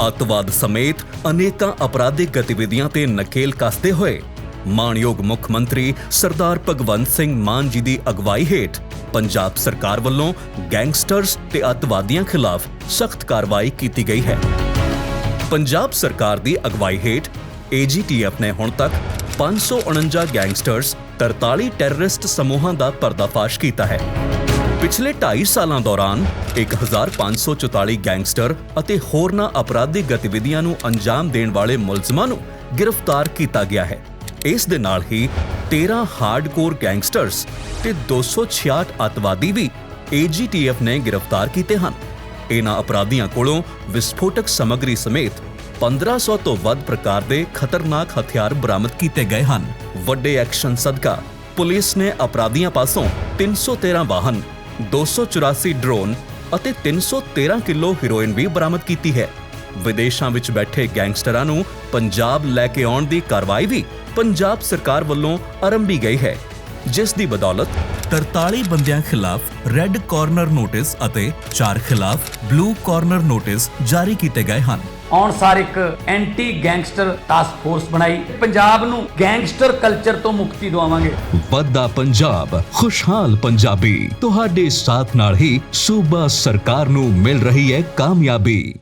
ਅੱਤਵਾਦ ਸਮੇਤ ਅਨੇਕਾਂ ਅਪਰਾਧਿਕ ਗਤੀਵਿਧੀਆਂ ਤੇ ਨਕੇਲ ਕੱਸਦੇ ਹੋਏ ਮਾਨਯੋਗ ਮੁੱਖ ਮੰਤਰੀ ਸਰਦਾਰ ਭਗਵੰਤ ਸਿੰਘ ਮਾਨ ਜੀ ਦੀ ਅਗਵਾਈ ਹੇਠ ਪੰਜਾਬ ਸਰਕਾਰ ਵੱਲੋਂ ਗੈਂਗਸਟਰਸ ਤੇ ਅੱਤਵਾਦੀਆਂ ਖਿਲਾਫ ਸਖਤ ਕਾਰਵਾਈ ਕੀਤੀ ਗਈ ਹੈ। ਪੰਜਾਬ ਸਰਕਾਰ ਦੀ ਅਗਵਾਈ ਹੇਠ AGTF ਨੇ ਹੁਣ ਤੱਕ 549 ਗੈਂਗਸਟਰਸ 43 ਟੈਰਰਿਸਟ ਸਮੂਹਾਂ ਦਾ ਪਰਦਾਫਾਸ਼ ਕੀਤਾ ਹੈ। ਪਿਛਲੇ 2.5 ਸਾਲਾਂ ਦੌਰਾਨ 1544 ਗੈਂਗਸਟਰ ਅਤੇ ਹੋਰਨਾਂ ਅਪਰਾਧਿਕ ਗਤੀਵਿਧੀਆਂ ਨੂੰ ਅੰਜਾਮ ਦੇਣ ਵਾਲੇ ਮੁਲਜ਼ਮਾਂ ਨੂੰ ਗ੍ਰਿਫਤਾਰ ਕੀਤਾ ਗਿਆ ਹੈ। ਇਸ ਦੇ ਨਾਲ ਹੀ 13 ਹਾਰਡਕੋਰ ਗੈਂਗਸਟਰਸ ਤੇ 266 ਅੱਤਵਾਦੀ ਵੀ AGTF ਨੇ ਗ੍ਰਿਫਤਾਰ ਕੀਤੇ ਹਨ। ਇਹਨਾਂ ਅਪਰਾਧੀਆਂ ਕੋਲੋਂ ਵਿਸਫੋਟਕ ਸਮੱਗਰੀ ਸਮੇਤ 1500 ਤੋਂ ਵੱਧ ਪ੍ਰਕਾਰ ਦੇ ਖਤਰਨਾਕ ਹਥਿਆਰ ਬਰਾਮਦ ਕੀਤੇ ਗਏ ਹਨ। ਵੱਡੇ ਐਕਸ਼ਨ ਸਦਕਾ ਪੁਲਿਸ ਨੇ ਅਪਰਾਧੀਆਂ ਪਾਸੋਂ 313 ਵਾਹਨ 284 ਡਰੋਨ ਅਤੇ 313 ਕਿਲੋ ਹੀਰੋਇਨ ਵੀ ਬਰਾਮਦ ਕੀਤੀ ਹੈ। ਵਿਦੇਸ਼ਾਂ ਵਿੱਚ ਬੈਠੇ ਗੈਂਗਸਟਰਾਂ ਨੂੰ ਪੰਜਾਬ ਲੈ ਕੇ ਆਉਣ ਦੀ ਕਾਰਵਾਈ ਵੀ ਪੰਜਾਬ ਸਰਕਾਰ ਵੱਲੋਂ ਆਰੰਭੀ ਗਈ ਹੈ। ਜਿਸ ਦੀ ਬਦੌਲਤ 43 ਬੰਦਿਆਂ ਖਿਲਾਫ ਰੈੱਡ ਕਾਰਨਰ ਨੋਟਿਸ ਅਤੇ 4 ਖਿਲਾਫ ਬਲੂ ਕਾਰਨਰ ਨੋਟਿਸ ਜਾਰੀ ਕੀਤੇ ਗਏ ਹਨ। ਆਉਣ ਸਾਰ ਇੱਕ ਐਂਟੀ ਗੈਂਗਸਟਰ ਟਾਸਕ ਫੋਰਸ ਬਣਾਈ। ਪੰਜਾਬ ਨੂੰ ਗੈਂਗਸਟਰ ਕਲਚਰ ਤੋਂ ਮੁਕਤੀ ਦਿਵਾਵਾਂਗੇ। ਵੱਧਦਾ ਪੰਜਾਬ, ਖੁਸ਼ਹਾਲ ਪੰਜਾਬੀ। ਤੁਹਾਡੇ ਸਾਥ ਨਾਲ ਹੀ ਸੂਬਾ ਸਰਕਾਰ ਨੂੰ ਮਿਲ ਰਹੀ ਹੈ ਕਾਮਯਾਬੀ।